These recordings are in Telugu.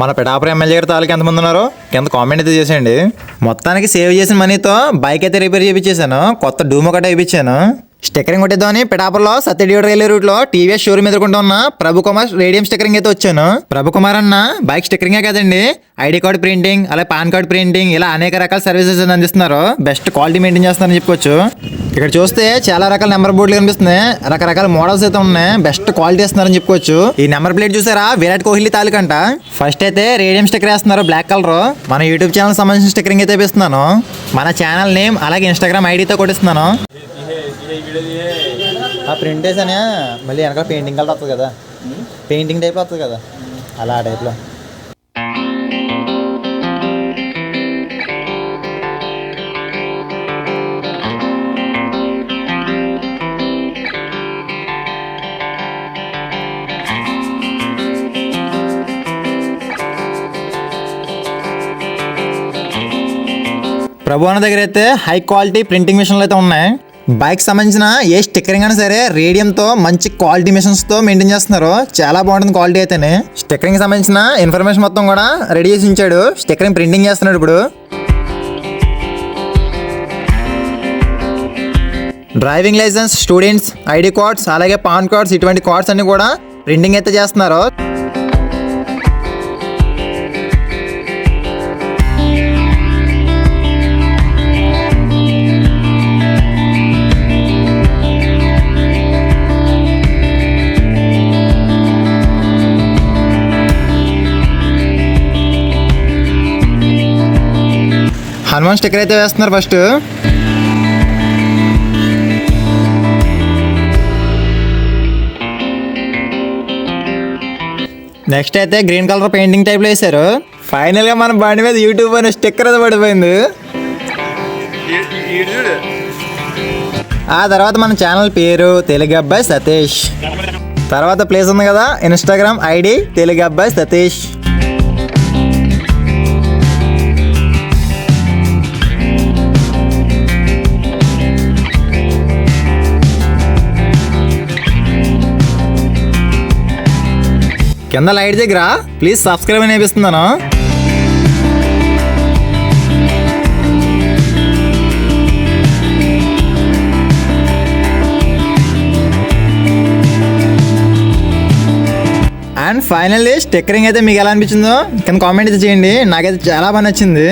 మన పిఠాపురం ఎమ్మెల్యే గారి తాలూకు ఎంతమంది ఉన్నారో? కింద కామెంట్ అయితే చేసేయండి. మొత్తానికి సేవ్ చేసిన మనీతో బైక్ అయితే రిపేర్ చేయించాను కొత్త డూమ్ ఒకటి వేయించాను స్టిక్కరింగ్ కొట్టేద్దామని పిఠాపురలో సత్యడీడు రైల్వే రూట్లో టీవీఎస్ షోరూమ్ ఎదుర్కొంటూ ఉన్న ప్రభు కుమార్ రేడియం స్టిక్కరింగ్ అయితే వచ్చాను. ప్రభు కుమార్ అన్న బైక్ స్టిక్కరింగే కదండి. ఐడి కార్డ్ ప్రింటింగ్ అలాగే పాన్ కార్డ్ ప్రింటింగ్ ఇలా అనేక రకాల సర్వీసెస్ అందిస్తున్నారు. బెస్ట్ క్వాలిటీ మెయింటైన్ చేస్తున్నారని చెప్పుకోవచ్చు. ఇక్కడ చూస్తే చాలా రకాల నెంబర్ బోర్డులు కనిపిస్తున్నాయి. రకరకాల మోడల్స్ అయితే ఉన్నాయి. బెస్ట్ క్వాలిటీ ఇస్తున్నారని చెప్పుకోవచ్చు. ఈ నెంబర్ ప్లేట్ చూసారా? విరాట్ కోహ్లీ తాలూకంట. ఫస్ట్ అయితే రేడియం స్టిక్కర్ వేస్తున్నారు బ్లాక్ కలర్. మన యూట్యూబ్ ఛానల్ సంబంధించిన స్టిక్కరింగ్ అయితే ఇస్తున్నాను మన ఛానల్ నేమ్ అలాగే ఇన్స్టాగ్రామ్ ఐడితో కొట్టిస్తున్నాను. ప్రింట్ వేసానే మళ్ళీ వెనకాల పెయింటింగ్ కలర్ వస్తుంది కదా. పెయింటింగ్ టైప్ వస్తుంది కదా. అలా ఆ టైప్లో ప్రభు దగ్గర అయితే హై క్వాలిటీ ప్రింటింగ్ మిషన్లు అయితే ఉన్నాయి. బైక్ సంబంధించిన ఏ స్టిక్కరింగ్ అయినా సరే రేడియంతో మంచి క్వాలిటీ మిషన్స్తో మెయింటైన్ చేస్తున్నారు. చాలా బాగుంటుంది క్వాలిటీ అయితేనే. స్టిక్కరింగ్ సంబంధించిన ఇన్ఫర్మేషన్ మొత్తం కూడా రెడీ చేసి ఉంచాడు. స్టిక్కరింగ్ ప్రింటింగ్ చేస్తున్నాడు ఇప్పుడు. Driving licence students ID cards అలాగే పాన్ కార్డ్స్ ఇటువంటి కార్డ్స్ అన్ని కూడా ప్రింటింగ్ అయితే చేస్తున్నారు. హనుమాన్ స్టిక్కర్ అయితే వేస్తున్నారు ఫస్ట్. నెక్స్ట్ అయితే గ్రీన్ కలర్ పెయింటింగ్ టైప్లో వేశారు. ఫైనల్గా మన బండి మీద యూట్యూబ్ అనే స్టిక్కర్ అయితే పడిపోయింది. ఆ తర్వాత మన ఛానల్ పేరు తెలుగు అబ్బాయి సతీష్. తర్వాత ప్లేస్ ఉంది కదా ఇన్స్టాగ్రామ్ ఐడి తెలుగు అబ్బాయి సతీష్. కింద లైట్ దగ్గర ప్లీజ్ సబ్స్క్రైబ్ అని అండ్ ఫైనల్లీ స్టిక్కరింగ్ అయితే మీకు ఎలా అనిపించిందో కింద కామెంట్ అయితే చేయండి. నాకైతే చాలా బాగా నచ్చింది.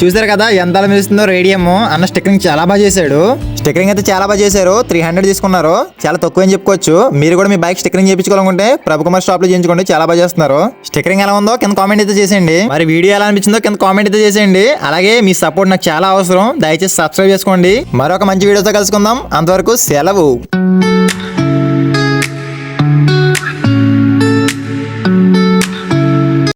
చూసారు కదా ఎంత అలా మెరుస్తుందో రేడియం. అన్న స్టిక్కరింగ్ చాలా బాగా చేశాడు. స్టిక్కరింగ్ అయితే చాలా బాగా చేశారు. త్రీ హండ్రెడ్ తీసుకున్నారు. చాలా తక్కువ అని చెప్పుకోవచ్చు. మీరు కూడా మీ బైక్ స్టిక్కరింగ్ చేయించుకోవాలనుకుంటే ప్రభు కుమార్ షాప్లో చేయించుకోండి. చాలా బాగా చేస్తున్నారు. స్టిక్కరింగ్ ఎలా ఉందో కింద కామెంట్ అయితే చేసేయండి. మరి వీడియో ఎలా అనిపించిందో కింద కామెంట్ అయితే చేసేయండి. అలాగే మీ సపోర్ట్ నాకు చాలా అవసరం. దయచేసి సబ్స్క్రైబ్ చేసుకోండి. మరొక మంచి వీడియోతో కలుసుకుందాం. అంతవరకు సెలవు.